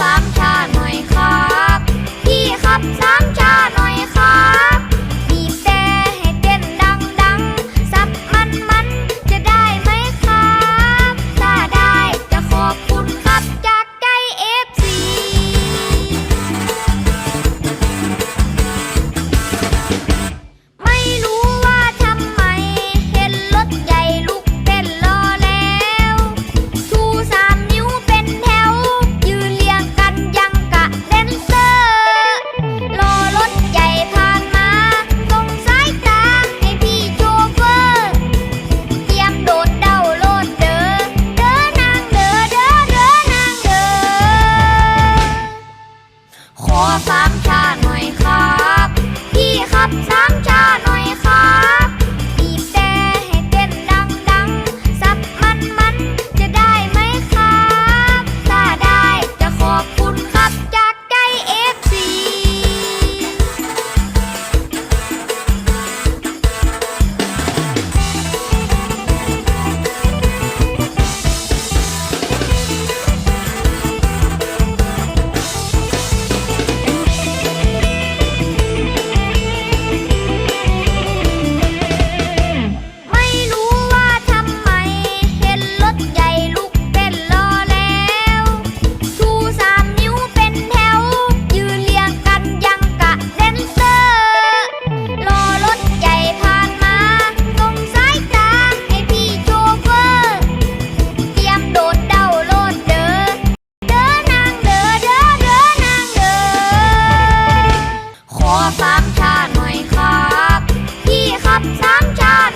สามชาหน่อยครับ พี่ครับสาม หัฟัก I'm John!